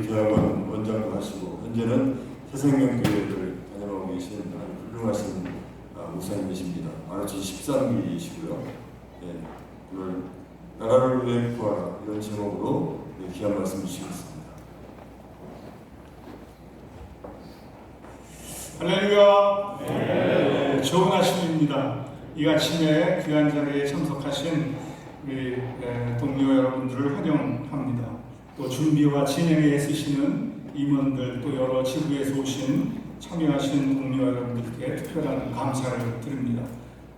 대학원 원장도 하시고 현재는 새생명교회를 다녀오고 아주 훌륭하신 아, 목사님이십니다. 아르치 13기이시고요. 네, 오늘 나라를 위해 구하라 이런 제목으로 네, 귀한 말씀 주시겠습니다. 할렐루야. 네, 좋은 아침입니다. 이 아침에 귀한 자리에 참석하신 우리 네, 동료 여러분들을 환영합니다. 또 준비와 진행에 애쓰시는 임원들 또 여러 지구에서 오신 참여하신 동료 여러분들께 특별한 감사를 드립니다.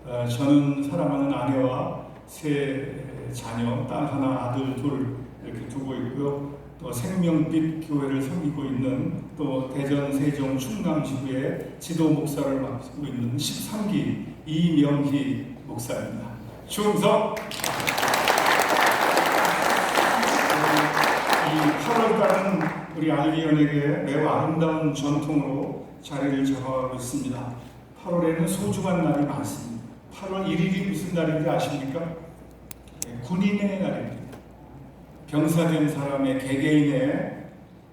어, 저는 사랑하는 아내와 세 자녀, 딸 하나, 아들 둘 이렇게 두고 있고요. 또 생명빛 교회를 섬기고 있는 또 대전 세종 충남 지구의 지도 목사를 맡고 있는 13기 이명희 목사입니다. 충성! 이 8월달은 우리 알리언에게 매우 아름다운 전통으로 자리를 잡아가고 있습니다. 8월에는 소중한 날이 많습니다. 8월 1일이 무슨 날인지 아십니까? 네, 군인의 날입니다. 병사된 사람의 개개인의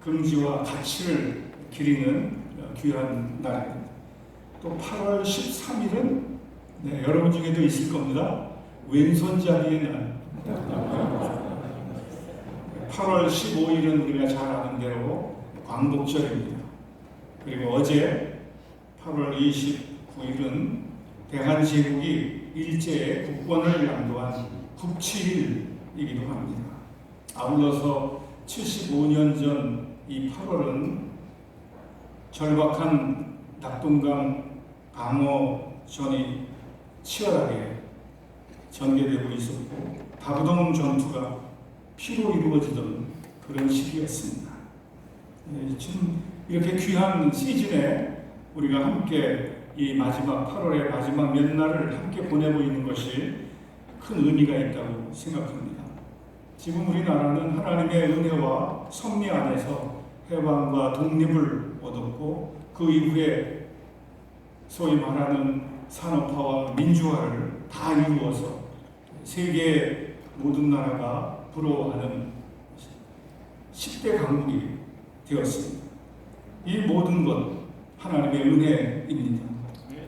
긍지와 가치를 기리는 귀한 날입니다. 또 8월 13일은 네, 여러분 중에도 있을 겁니다. 왼손잡이의 날. 8월 15일은 우리가 잘 아는 대로 광복절입니다. 그리고 어제 8월 29일은 대한제국이 일제의 국권을 양도한 국치일이기도 합니다. 아울러서 75년 전 이 8월은 절박한 낙동강 방어전이 치열하게 전개되고 있었고 다부동 전투가 피로 이루어지던 그런 시기였습니다. 네, 지금 이렇게 귀한 시즌에 우리가 함께 이 마지막 8월의 마지막 몇 날을 함께 보내고 있는 것이 큰 의미가 있다고 생각합니다. 지금 우리나라는 하나님의 은혜와 섭리 안에서 해방과 독립을 얻었고 그 이후에 소위 말하는 산업화와 민주화를 다 이루어서 세계 모든 나라가 부러워하는 10대 강국이 되었습니다. 이 모든 것 하나님의 은혜입니다.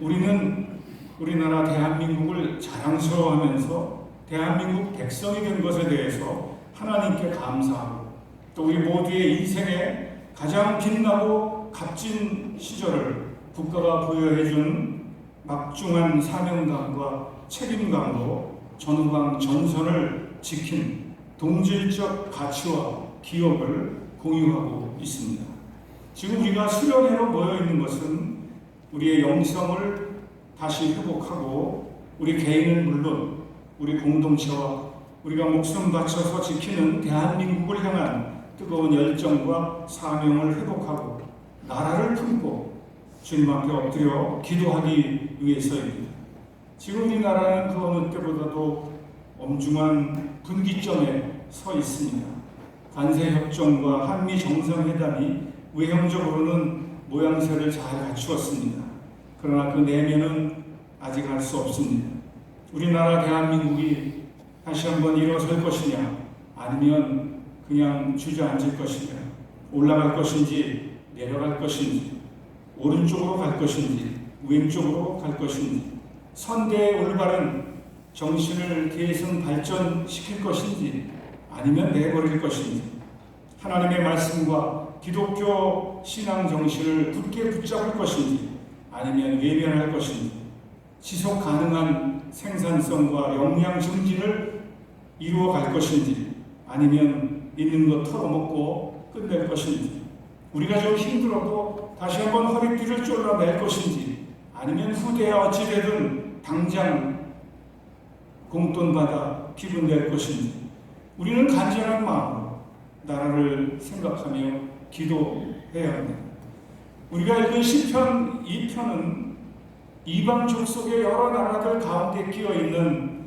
우리는 우리나라 대한민국을 자랑스러워하면서 대한민국 백성이 된 것에 대해서 하나님께 감사하고 또 우리 모두의 인생에 가장 빛나고 값진 시절을 국가가 부여해준 막중한 사명감과 책임감으로 전후방 전선을 지킨 동질적 가치와 기억을 공유하고 있습니다. 지금 우리가 수련회로 모여 있는 것은 우리의 영성을 다시 회복하고 우리 개인은 물론 우리 공동체와 우리가 목숨 바쳐서 지키는 대한민국을 향한 뜨거운 열정과 사명을 회복하고 나라를 품고 주님 앞에 엎드려 기도하기 위해서입니다. 지금 우리나라는 그 어느 때보다도 엄중한 분기점에 서 있습니다. 관세 협정과 한미 정상회담이 외형적으로는 모양새를 잘 갖추었습니다. 그러나 그 내면은 아직 알 수 없습니다. 우리나라 대한민국이 다시 한번 일어설 것이냐, 아니면 그냥 주저앉을 것이냐, 올라갈 것인지 내려갈 것인지, 오른쪽으로 갈 것인지, 왼쪽으로 갈 것인지, 선대의 올바른 정신을 계승 발전시킬 것인지, 아니면 내버릴 것인지, 하나님의 말씀과 기독교 신앙 정신을 굳게 붙잡을 것인지, 아니면 외면할 것인지, 지속 가능한 생산성과 역량 증진을 이루어 갈 것인지, 아니면 있는 것 털어먹고 끝낼 것인지, 우리가 좀 힘들어도 다시 한번 허리띠를 졸라맬 것인지, 아니면 후대야 어찌되든 당장 공돈 받아 기분 낼 것인지, 우리는 간절한 마음으로 나라를 생각하며 기도해야 합니다. 우리가 읽은 시편 2편은 이방 족 속의 여러 나라들 가운데 끼어 있는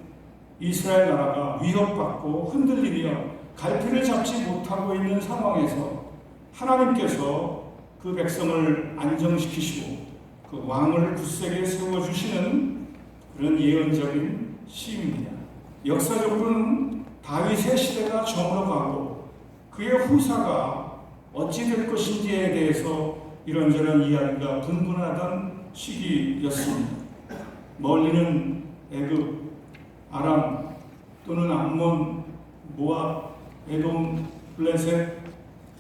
이스라엘 나라가 위협받고 흔들리며 갈피를 잡지 못하고 있는 상황에서 하나님께서 그 백성을 안정시키시고 그 왕을 굳세게 세워주시는 그런 예언적인 시입니다. 역사적으로는 다윗의 시대가 저물어 가고 그의 후사가 어찌 될 것인지에 대해서 이런저런 이야기가 분분하던 시기였습니다. 멀리는 애굽, 아람 또는 암몬, 모압, 에돔, 블레셋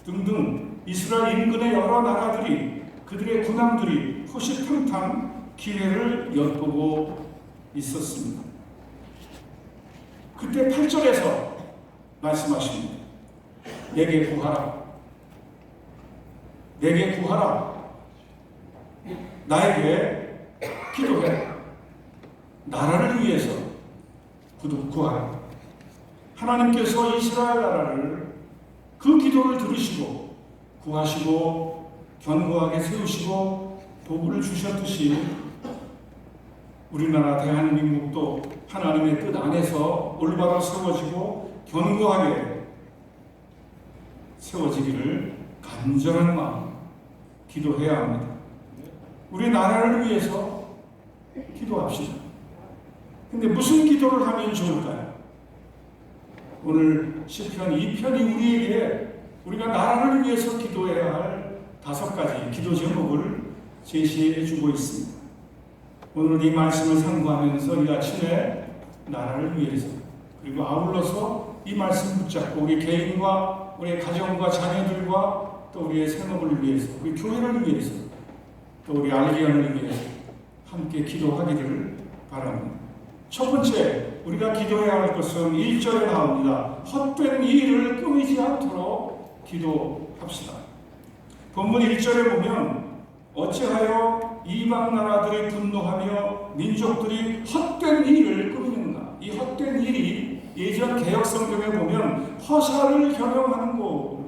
등등 이스라엘 인근의 여러 나라들이 그들의 군함들이 호시탐탐 기회를 엿보고 있었습니다. 그때 8절에서 말씀하십니다. 내게 구하라. 내게 구하라. 나에게 기도해. 나라를 위해서 구하라. 하나님께서 이스라엘 나라를 그 기도를 들으시고 구하시고 견고하게 세우시고 복을 주셨듯이 우리나라 대한민국도 하나님의 뜻 안에서 올바로 세워지고 견고하게 세워지기를 간절한 마음 기도해야 합니다. 우리 나라를 위해서 기도합시다. 근데 무슨 기도를 하면 좋을까요? 오늘 시편 2편이 우리에게 우리가 나라를 위해서 기도해야 할 다섯 가지 기도 제목을 제시해 주고 있습니다. 오늘 이 말씀을 상고하면서 이 아침에 나라를 위해서 그리고 아울러서 이 말씀 붙잡고 우리 개인과 우리 가정과 자녀들과 또 우리의 생업을 위해서 우리 교회를 위해서 또 우리 알리언을 위해서 함께 기도하기를 바랍니다. 첫 번째 우리가 기도해야 할 것은 1절에 나옵니다. 헛된 일을 꾸미지 않도록 기도합시다. 본문 1절에 보면 어찌하여 이방 나라들이 분노하며 민족들이 헛된 일을 꾸미는가? 이 헛된 일이 예전 개혁 성경에 보면 허사를 경영하는 것,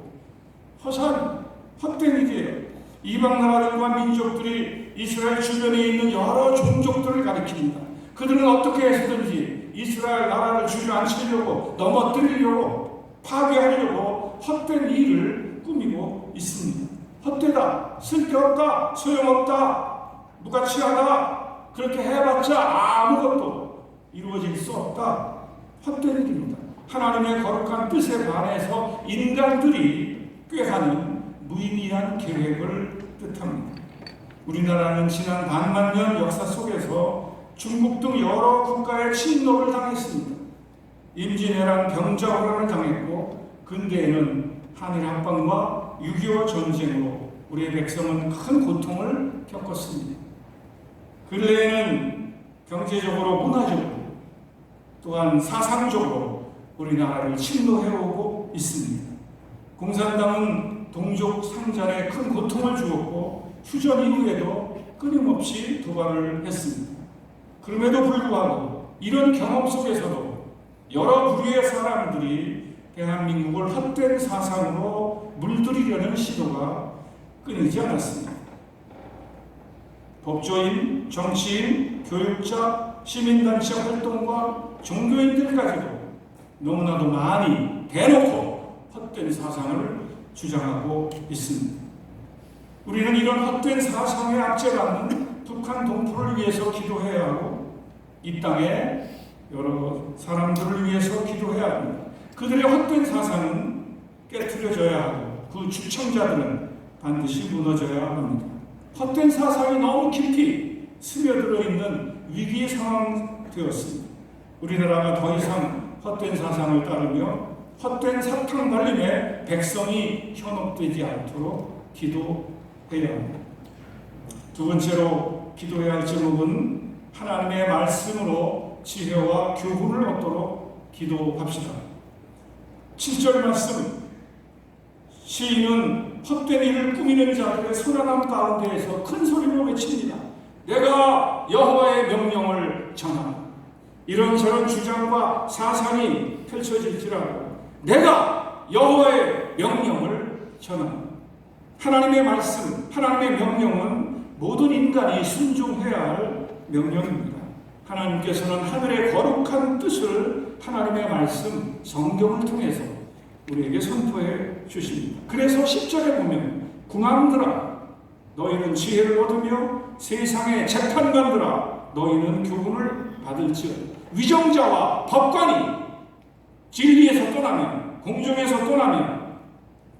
허사, 헛된 일이에요. 이방 나라들과 민족들이 이스라엘 주변에 있는 여러 종족들을 가리킵니다. 그들은 어떻게 해서든지 이스라엘 나라를 주저앉히려고 넘어뜨리려고 파괴하려고 헛된 일을 꾸미고 있습니다. 헛되다, 쓸데없다, 소용없다, 무가치하다, 그렇게 해봤자 아무것도 이루어질 수 없다. 헛된 일입니다. 하나님의 거룩한 뜻에 반해서 인간들이 꾀하는 무의미한 계획을 뜻합니다. 우리나라는 지난 반만 년 역사 속에서 중국 등 여러 국가의 침노를 당했습니다. 임진왜란 병자호란을 당했고 근대에는 한일 합방과 6.25 전쟁으로 우리의 백성은 큰 고통을 겪었습니다. 근래에는 경제적으로 문화적으로 또한 사상적으로 우리나라를 침노해오고 있습니다. 공산당은 동족 상잔에 큰 고통을 주었고 휴전 이후에도 끊임없이 도발을 했습니다. 그럼에도 불구하고 이런 경험 속에서도 여러 부류의 사람들이 대한민국을 헛된 사상으로 물들이려는 시도가 끊이지 않았습니다. 법조인, 정치인, 교육자, 시민단체 활동과 종교인들 까지도 너무나도 많이 대놓고 헛된 사상을 주장하고 있습니다. 우리는 이런 헛된 사상에 압제받는 북한 동포를 위해서 기도해야 하고 이 땅에 여러 사람들을 위해서 기도해야 합니다. 그들의 헛된 사상은 깨트려져야 하고 그 주청자들은 반드시 무너져야 합니다. 헛된 사상이 너무 깊이 스며들어 있는 위기 상황 되었습니다. 우리나라가 더 이상 헛된 사상을 따르며 헛된 사탕 발림에 백성이 현혹되지 않도록 기도해야 합니다. 두 번째로 기도해야 할 제목은 하나님의 말씀으로 지혜와 교훈을 얻도록 기도합시다. 7절 말씀 시인은 헛된 일을 꾸미는 자들의 소란함 가운데에서 큰 소리로 외칩니다. 내가 여호와의 명령을 전한다. 이런저런 주장과 사상이 펼쳐질지라도 내가 여호와의 명령을 전한다. 하나님의 말씀, 하나님의 명령은 모든 인간이 순종해야 할 명령입니다. 하나님께서는 하늘의 거룩한 뜻을 하나님의 말씀, 성경을 통해서 우리에게 선포해 주십니다. 그래서 10절에 보면 궁함들아 너희는 지혜를 얻으며 세상의 재판관들아 너희는 교훈을 받을지어다. 위정자와 법관이 진리에서 떠나면 공정에서 떠나면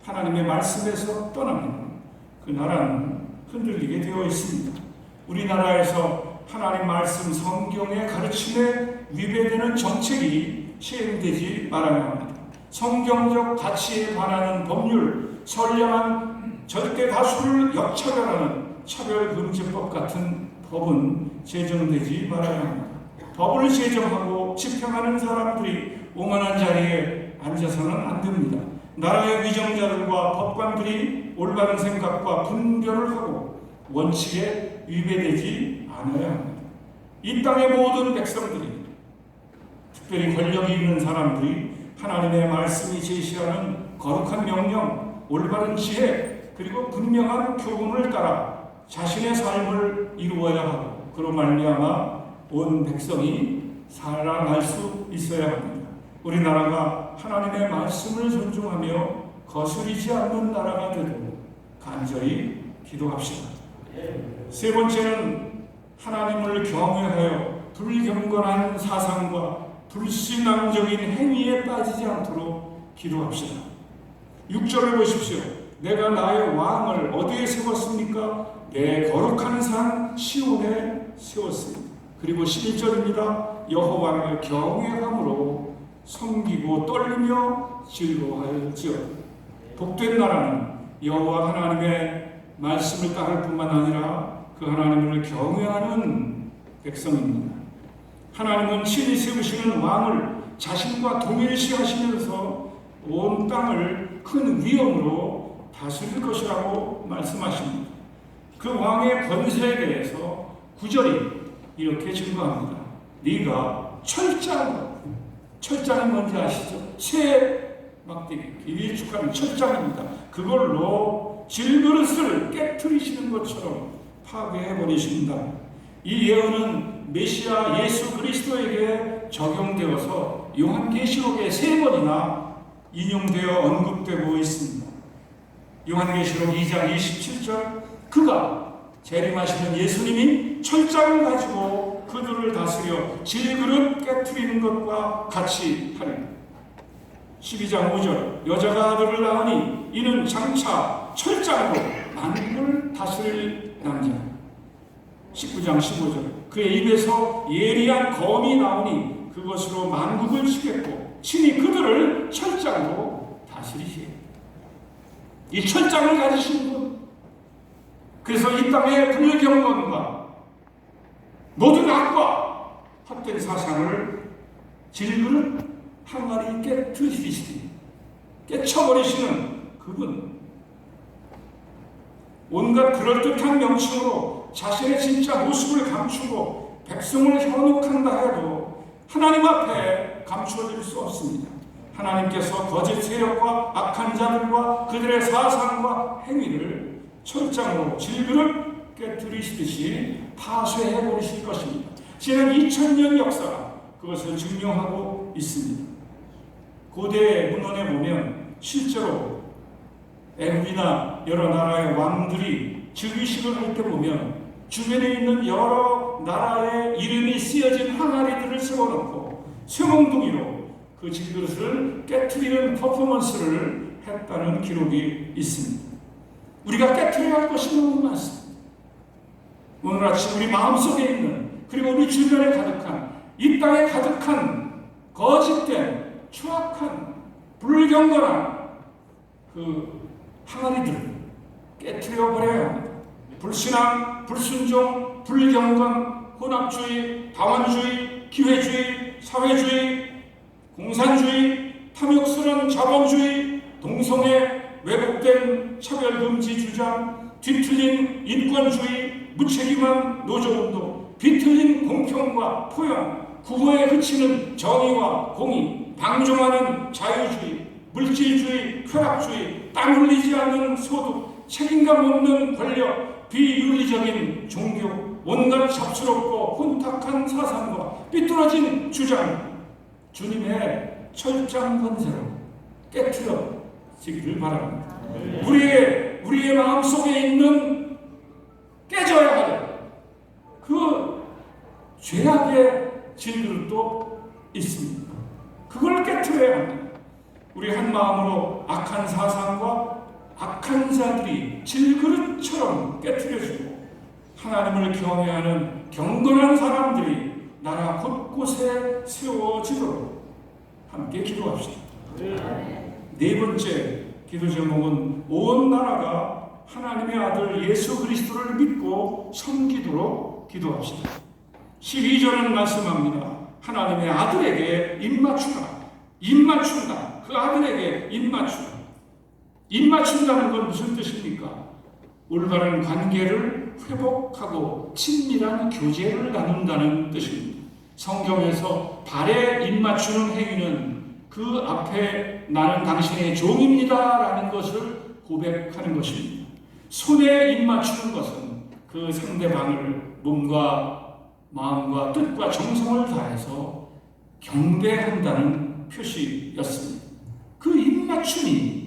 하나님의 말씀에서 떠나면 그 나라는 흔들리게 되어 있습니다. 우리나라에서 하나님 말씀 성경의 가르침에 위배되는 정책이 시행되지 말아야 합니다. 성경적 가치에 반하는 법률, 선량한 절대 다수를 역차별하는 차별금지법 같은 법은 제정되지 말아야 합니다. 법을 제정하고 집행하는 사람들이 오만한 자리에 앉아서는 안 됩니다. 나라의 위정자들과 법관들이 올바른 생각과 분별을 하고 원칙에 위배되지 않아야 합니다. 이 땅의 모든 백성들이 특별히 권력이 있는 사람들이 하나님의 말씀이 제시하는 거룩한 명령, 올바른 지혜, 그리고 분명한 교훈을 따라 자신의 삶을 이루어야 하고 그로 말미암아 온 백성이 살아날 수 있어야 합니다. 우리나라가 하나님의 말씀을 존중하며 거스리지 않는 나라가 되도록 간절히 기도합시다. 세 번째는 하나님을 경외하여 불경건한 사상과 불신앙적인 행위에 빠지지 않도록 기도합시다. 6절을 보십시오. 내가 나의 왕을 어디에 세웠습니까? 내 거룩한 산 시온에 세웠습니다. 그리고 11절입니다. 여호와를 경외함으로 섬기고 떨리며 즐거워할지어 복된 나라는 여호와 하나님의 말씀을 따를 뿐만 아니라 그 하나님을 경외하는 백성입니다. 하나님은 친히 세우시는 왕을 자신과 동일시하시면서 온 땅을 큰 위엄으로 다스릴 것이라고 말씀하십니다. 그 왕의 권세에 대해서 구절이 이렇게 증거합니다. 네가 철장, 철장이 뭔지 아시죠? 새 막대기, 길쭉한 철장입니다. 그걸로 질그릇을 깨뜨리시는 것처럼 파괴해 버리신다. 이 예언은 메시아 예수 그리스도에게 적용되어서 요한계시록에 세 번이나 인용되어 언급되고 있습니다. 요한계시록 2장 27절 그가 재림하시는 예수님이 철장을 가지고 그들을 다스려 질그릇 깨뜨리는 것과 같이 하리 12장 5절 여자가 아들을 낳으니 이는 장차 철장으로 만국을 다스릴 남자 19장 15절 그의 입에서 예리한 검이 나오니 그것으로 만국을 치겠고 친히 그들을 철장으로 다스리시리 이 철장을 가지신 분. 그래서 이 땅의 불경건과 모든 악과 헛된 사상을 질그릇 항아리 깨트리시니 깨쳐버리시는 그분. 온갖 그럴듯한 명칭으로 자신의 진짜 모습을 감추고 백성을 현혹한다 해도 하나님 앞에 감추어질 수 없습니다. 하나님께서 거짓 세력과 악한 자들과 그들의 사상과 행위를 철장으로 질그릇 깨뜨리시듯이 파쇄해 버리실 것입니다. 지난 2000년 역사가 그것을 증명하고 있습니다. 고대 문헌에 보면 실제로 애국이나 여러 나라의 왕들이 즉위식을 할 때 보면 주변에 있는 여러 나라의 이름이 쓰여진 항아리들을 세워놓고 쇠몽둥이로 그 질그릇을 깨뜨리는 퍼포먼스를 했다는 기록이 있습니다. 우리가 깨뜨려야 할 것이 너무 많습니다. 오늘 아침 우리 마음속에 있는 그리고 우리 주변에 가득한 이 땅에 가득한 거짓된 추악한 불경건한 그 항아리들을 깨뜨려 버려야. 불신앙, 불순종, 불경건, 혼합주의, 다원주의, 기회주의, 사회주의, 공산주의, 탐욕스러운 자본주의, 동성애, 왜곡된 차별금지 주장, 뒤틀린 인권주의, 무책임한 노조운동, 비틀린 공평과 포용, 구호에 그치는 정의와 공의, 방종하는 자유주의, 물질주의, 쾌락주의, 땀 흘리지 않는 소득, 책임감 없는 권력, 비윤리적인 종교, 온갖 잡스럽고 혼탁한 사상과 삐뚤어진 주장, 주님의 철장 건세로 깨트려지기를 바랍니다. 우리의 우리의 마음 속에 있는 깨져야 할 그 죄악의 질그릇도 있습니다. 그걸 깨트려야 합니다. 우리 한 마음으로 악한 사상과 악한 자들이 질그릇처럼 깨뜨려지고 하나님을 경외하는 경건한 사람들이 나라 곳곳에 세워지도록 함께 기도합시다. 네 번째 기도 제목은 온 나라가 하나님의 아들 예수 그리스도를 믿고 섬기도록 기도합시다. 12절은 말씀합니다. 하나님의 아들에게 입맞추라. 입맞춘다. 그 아들에게 입맞추라. 입맞춘다는 건 무슨 뜻입니까? 올바른 관계를 회복하고 친밀한 교제를 나눈다는 뜻입니다. 성경에서 발에 입맞추는 행위는 그 앞에 나는 당신의 종입니다 라는 것을 고백하는 것입니다. 손에 입맞추는 것은 그 상대방을 몸과 마음과 뜻과 정성을 다해서 경배한다는 표시였습니다. 그 입맞춤이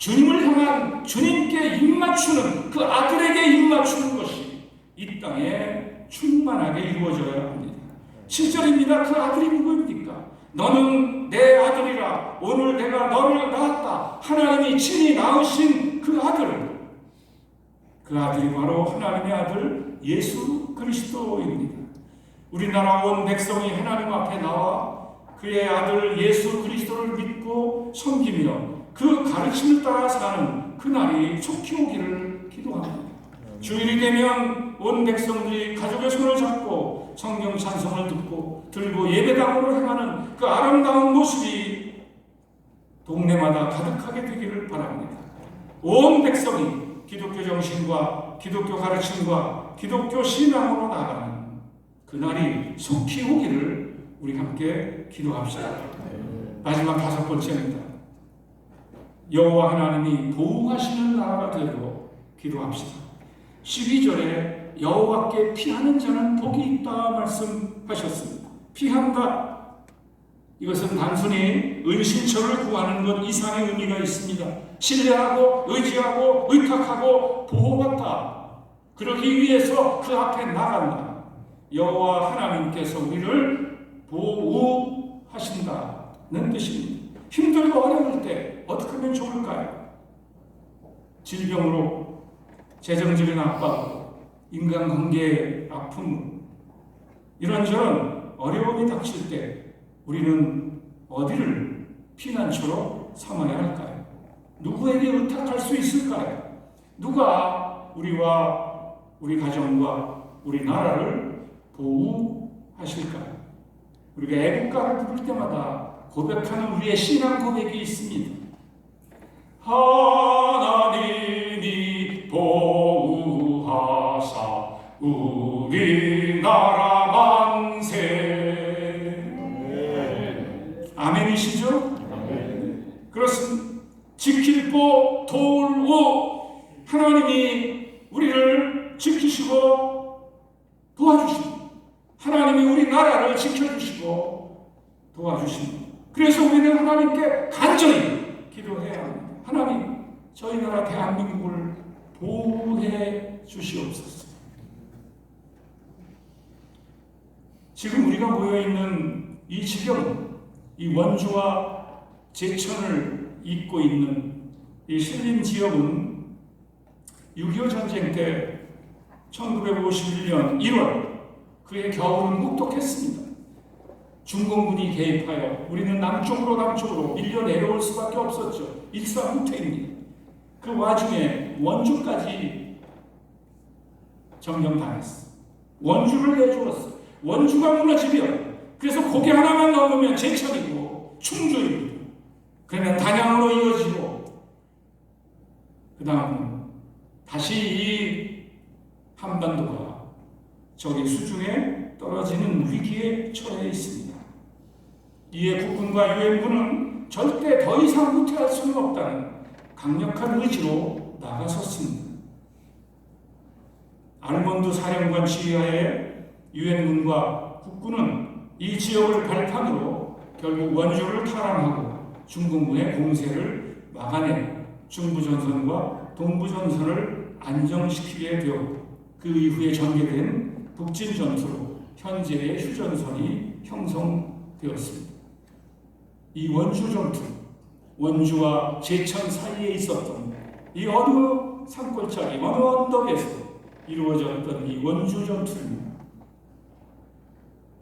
주님을 향한 주님께 입맞추는 그 아들에게 입맞추는 것이 이 땅에 충만하게 이루어져야 합니다. 7절입니다. 그 아들이 누구입니까? 너는 내 아들이라 오늘 내가 너를 낳았다. 하나님이 친히 낳으신 그 아들. 그 아들이 바로 하나님의 아들 예수 그리스도입니다. 우리나라 온 백성이 하나님 앞에 나와 그의 아들 예수 그리스도를 믿고 섬기며 그 가르침을 따라 사는 그날이 속히 오기를 기도합니다. 주일이 되면 온 백성들이 가족의 손을 잡고 성경 찬송을 듣고 들고 예배당으로 향하는 그 아름다운 모습이 동네마다 가득하게 되기를 바랍니다. 온 백성이 기독교 정신과 기독교 가르침과 기독교 신앙으로 나가는 그날이 속히 오기를 우리 함께 기도합시다. 마지막 다섯 번째입니다. 여호와 하나님이 보호하시는 나라가 되도록 기도합시다. 12절에 여호와께 피하는 자는 복이 있다 말씀하셨습니다. 피한다. 이것은 단순히 은신처를 구하는 것 이상의 의미가 있습니다. 신뢰하고 의지하고 의탁하고 보호받다. 그러기 위해서 그 앞에 나간다. 여호와 하나님께서 우리를 보호하신다는 뜻입니다. 힘들고 좋을까요? 질병으로 재정적인 압박, 인간관계의 아픔, 이런저런 어려움이 닥칠 때 우리는 어디를 피난처로 삼아야 할까요? 누구에게 의탁할 수 있을까요? 누가 우리와 우리 가정과 우리 나라를 보호하실까요? 우리가 애국가를 부를 때마다 고백하는 우리의 신앙 고백이 있습니다. 하나님이 보호하사 우리나라 만세 아멘이시죠? 그렇습니다. 지킬 보 도울 오 하나님이 우리를 지키시고 도와주십니다. 하나님이 우리 나라를 지켜주시고 도와주십니다. 그래서 우리는 하나님께 간절히 기도해야 합니다. 하나님, 저희 나라 대한민국을 보호해 주시옵소서. 지금 우리가 모여 있는 이 지경, 이 원주와 제천을 잇고 있는 이 신림 지역은 6.25 전쟁 때 1951년 1월 그의 겨울은 혹독했습니다. 중공군이 개입하여 우리는 남쪽으로 남쪽으로 밀려 내려올 수밖에 없었죠. 일사후퇴입니다. 그 와중에 원주까지 점령당했어. 원주를 내주었어. 원주가 무너지면 그래서 고개 하나만 넘으면 제천이고 충주입니다. 그러면 단양으로 이어지고 그 다음은 다시 이 한반도가 저기 수중에 떨어지는 위기에 처해 있습니다. 이에 국군과 유엔군은 절대 더 이상 후퇴할 수는 없다는 강력한 의지로 나가섰습니다. 알몬드 사령관 지휘하에 유엔군과 국군은 이 지역을 발판으로 결국 원주를 탈환하고 중공군의 공세를 막아내 중부전선과 동부전선을 안정시키게 되었고 그 이후에 전개된 북진전투로 현재의 휴전선이 형성되었습니다. 이 원주 전투, 원주와 제천 사이에 있었던 이 어느 산골짜기 어느 언덕에서 이루어졌던 이 원주 전투입니다.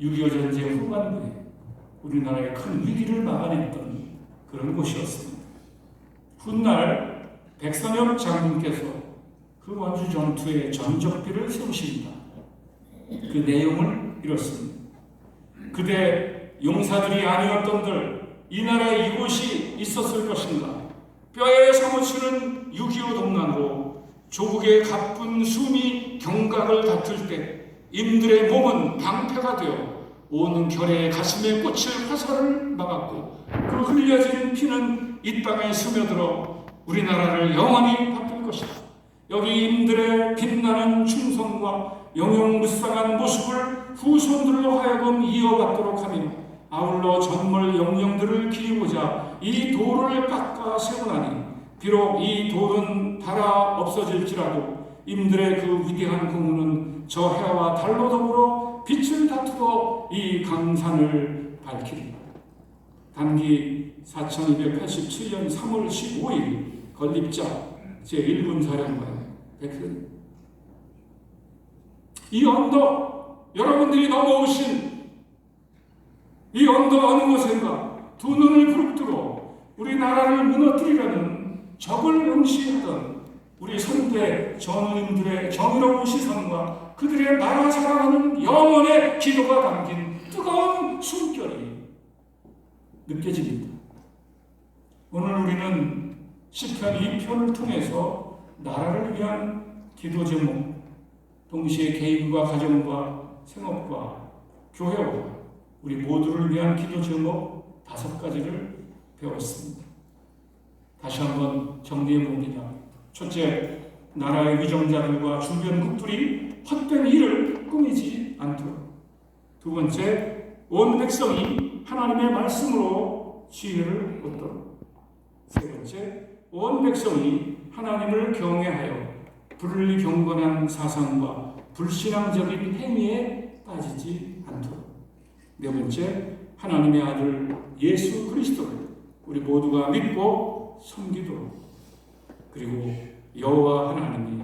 6.25 전쟁 후반부에 우리나라의 큰 위기를 막아냈던 그런 곳이었습니다. 훗날 백선엽 장군께서 그 원주 전투의 전적비를 세우십니다. 그 내용을 이렇습니다. 그대 용사들이 아니었던들 이 나라에 이곳이 있었을 것인가? 뼈에 사무치는 6.25 동란으로 조국의 가쁜 숨이 경각을 다툴 때 임들의 몸은 방패가 되어 온 결의 가슴에 꽂힐 화살을 막았고 그 흘려진 피는 이 땅에 스며들어 우리나라를 영원히 바꿀 것이다. 여기 임들의 빛나는 충성과 영영무쌍한 모습을 후손들로 하여금 이어받도록 하며 아울러 전몰 영령들을 기리고자 이 돌을 깎아 세우나니 비록 이 돌은 달아 없어질지라도 임들의 그 위대한 공우는 저 해와 달로 더불어 빛을 다투어 이 강산을 밝히리라. 단기 4287년 3월 15일 건립자 제1군 사령관 백선 이 언덕 여러분들이 넘어오신 이 언덕 어느 곳인가 두 눈을 부릅뜨고 우리나라를 무너뜨리려는 적을 응시하던 우리 선대 전우님들의 정의로운 시선과 그들의 나라 사랑하는 영혼의 기도가 담긴 뜨거운 숨결이 느껴집니다. 오늘 우리는 시편 2편을 통해서 나라를 위한 기도 제목, 동시에 개인과 가정과 생업과 교회와 우리 모두를 위한 기도 제목 다섯 가지를 배웠습니다. 다시 한번 정리해 봅니다. 첫째, 나라의 위정자들과 주변국들이 헛된 일을 꾸미지 않도록. 두 번째, 온 백성이 하나님의 말씀으로 지혜를 얻도록. 세 번째, 온 백성이 하나님을 경외하여 불리 경건한 사상과 불신앙적인 행위에 빠지지 않도록. 네 번째, 하나님의 아들 예수 그리스도를 우리 모두가 믿고 섬기도록. 그리고 여호와 하나님이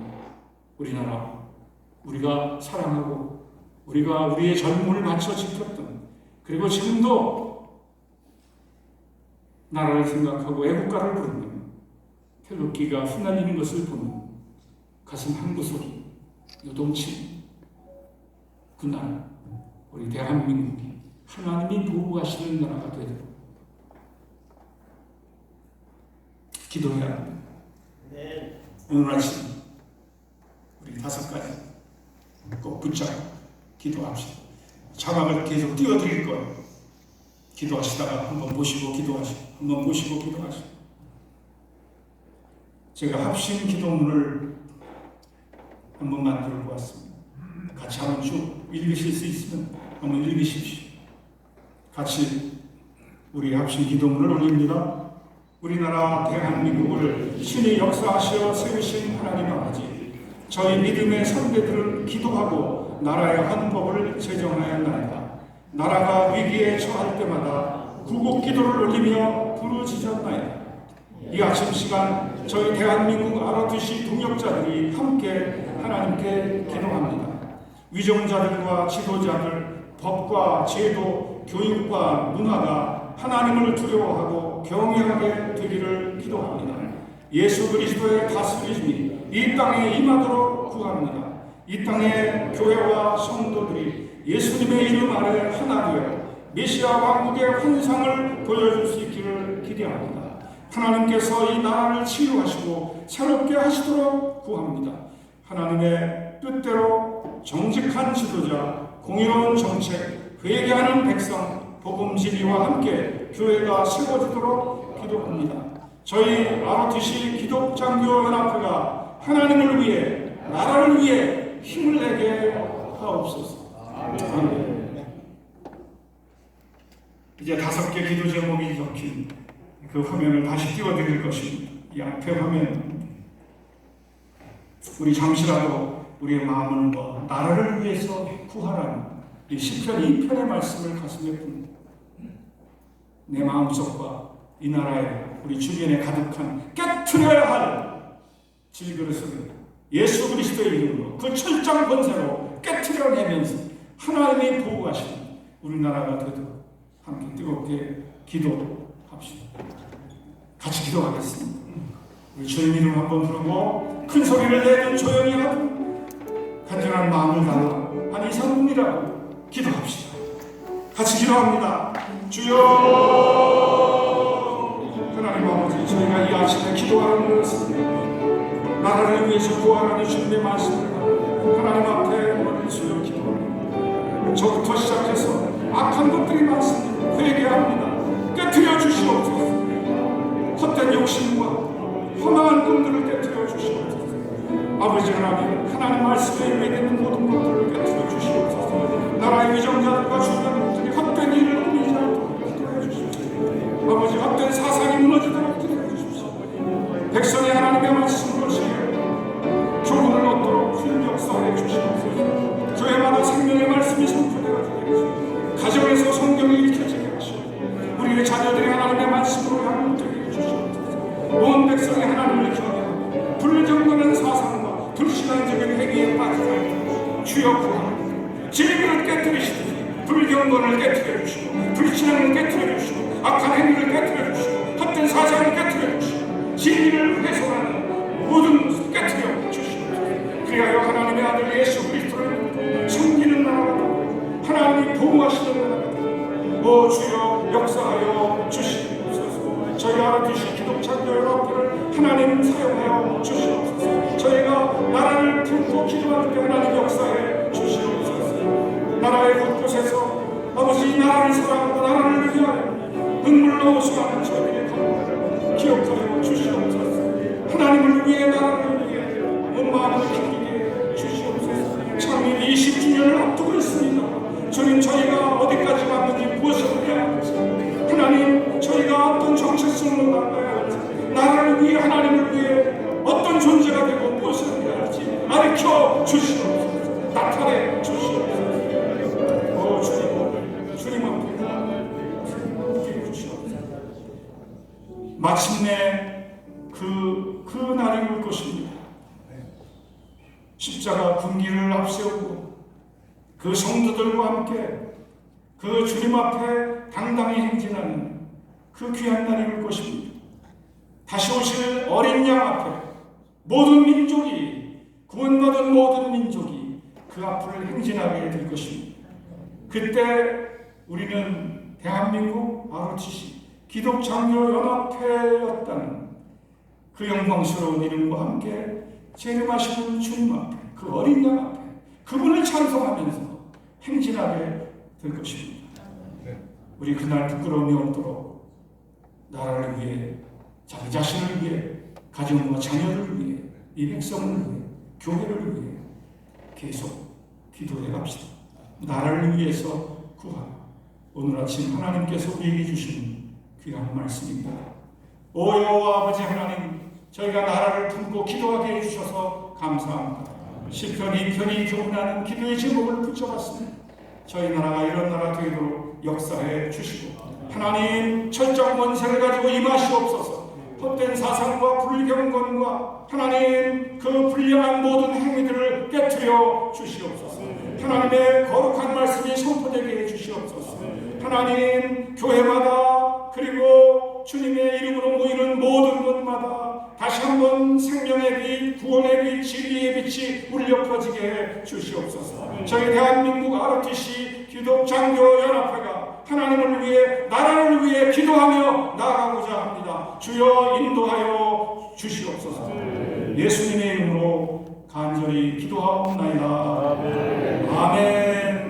우리나라 우리가 사랑하고 우리가 우리의 젊음을 바쳐 지켰던 그리고 지금도 나라를 생각하고 애국가를 부르는 태극기가 휘날리는 것을 보면 가슴 한 구석이 요동치 그날 우리 대한민국이 하나님이 보호하시는 나라가 되도록 기도해야 합니다. 오늘 아침 우리 다섯 가지 꼭 붙잡고 기도합시다. 자막을 계속 띄워드릴 거예요. 기도하시다가 한번 보시고 기도하시고 한번 보시고 기도하시고 제가 합심 기도문을 한번 만들어 보았습니다. 같이 한번 쭉 읽으실 수 있으면 한번 읽으십시오. 같이 우리 합심 기도문을 올립니다. 우리나라 대한민국을 신이 역사하시어 세우신 하나님 아버지 저희 믿음의 선배들은 기도하고 나라의 헌법을 제정하였나이다. 나라가 위기에 처할 때마다 구국 기도를 올리며 부르짖었나이다. 이 아침 시간 저희 대한민국 알아두시 동역자들이 함께 하나님께 기도합니다. 위정자들과 지도자들, 법과 제도, 교육과 문화가 하나님을 두려워하고 경외하게 되기를 기도합니다. 예수 그리스도의 다스림이 이 땅에 임하도록 구합니다. 이 땅의 교회와 성도들이 예수님의 이름 아래 하나 되어 메시아 왕국의 환상을 보여줄 수 있기를 기대합니다. 하나님께서 이 나라를 치유하시고 새롭게 하시도록 구합니다. 하나님의 뜻대로 정직한 지도자, 공의로운 정책, 회개하는 백성, 복음 진리와 함께 교회가 세워지도록 기도합니다. 저희 ROTC 기독장교 연합회가 하나님을 위해 나라를 위해 힘을 내게 하옵소서. 아멘. 이제 다섯 개 기도 제목이 적힌 그 화면을 다시 띄워드릴 것입니다. 이 앞에 화면 우리 잠시라도 우리의 마음을 뭐 나라를 위해서 구하라는 이 시편 2편의 말씀을 가슴에 붓는 내 마음속과 이 나라에 우리 주변에 가득한 깨트려야 할 질그릇을 예수 그리스도의 이름으로 그 철장 권세로 깨트려내면서 하나님이 보호하신 우리나라가 되도록 함께 뜨겁게 기도합시다. 같이 기도하겠습니다. 우리 주님 이름 한번 부르고 큰 소리를 내든 조용히 하든 간절한 마음을 달라 한 이상 분이라고 기도합시다. 같이 기도합니다. 주여 하나님 아버지 저희가 이 아침에 기도하는 것은 나라를 위해서 구하라는 주님의 말씀을 하나님 앞에 머리를 숙여 기도합니다. 저부터 시작해서 악한 것들이 많습니다. 회개합니다. 깨뜨려 주시옵소서. 헛된 욕심과 허망한 꿈들을 깨뜨려 주시옵소서. 아버지 하나님, 하나님 말씀에 임해되는 모든 것들을 깨뜨려 주시옵소서. 나라의 위정자들과 주변들이 헛된 일을 꾸미지 않도록 기도해 주시옵소서. 아버지 헛된 사상이 무너지도록 기도해 주십시오. 백성이 하나님의 말씀으로 지어 교훈을 얻도록 큰 역사해 주시옵소서. 교회마다 생명의 말씀이 선포되어지게 하시고 가정에서 주여 구하옵니다. 진리를 깨뜨리시듯이 불경건을 깨뜨려 주시고 불신앙을 깨뜨려 주시고 악한 행위를 깨뜨려 주시고 헛된 사상을 깨뜨려 주시고 진리를 훼손하는 모든 깨뜨려 주시옵소서. 그리하여 하나님의 아들 예수 그리스도를 섬기는 되고 하나님이 보호하시는 되고 오 주여 역사하여 주시옵소서 저희 알아두신 기독창교회 앞을 하나님 사용하여 주시옵소서 저희가 나라를 품고 기도할 때 하나님 역사해 나라의 곳곳에서 아버지 이 나라를 사랑하고 나라를 위하여 눈물로 호소하는 저희의 감사를 기억하여 주시옵소서. 하나님을 위해 나라를 십자가 군기를 앞세우고 그 성도들과 함께 그 주님 앞에 당당히 행진하는 그 귀한 날이 올 것입니다. 다시 오실 어린 양 앞에 모든 민족이 구원받은 모든 민족이 그 앞을 행진하게 될 것입니다. 그때 우리는 대한민국 ROTC 기독장로연합회였다는 그 영광스러운 이름과 함께 재림하시는 주님 앞에 그 어린 양 앞에 그분을 찬송하면서 행진하게 될 것입니다. 우리 그날 부끄러움이 없도록 나라를 위해 자기 자신을 위해 가정과 자녀를 위해 이 백성을 위해 교회를 위해 계속 기도해 갑시다. 나라를 위해서 구하라. 오늘 아침 하나님께서 우리에게 주신 귀한 말씀입니다. 오 여호와 아버지 저희가 나라를 품고 기도하게 해주셔서 감사합니다. 시편 2편이 교훈하는 기도의 제목을 붙여봤습니다. 저희 나라가 이런 나라 되도록 역사해 주시고 하나님 철저한 권세를 가지고 임하시옵소서 헛된 사상과 불경건과 하나님 그 불량한 모든 행위들을 깨뜨려 주시옵소서 하나님의 거룩한 말씀이 선포되게 해 주시옵소서 하나님 교회마다 그리고 주님의 이름으로 모이는 모든 곳마다 다시 한번 생명의 빛, 구원의 빛, 진리의 빛이 울려 퍼지게 해 주시옵소서. 저희 대한민국 ROTC 기독장교연합회가 하나님을 위해 나라를 위해 기도하며 나아가고자 합니다. 주여 인도하여 주시옵소서. 예수님의 이름으로 간절히 기도하옵나이다. 아멘.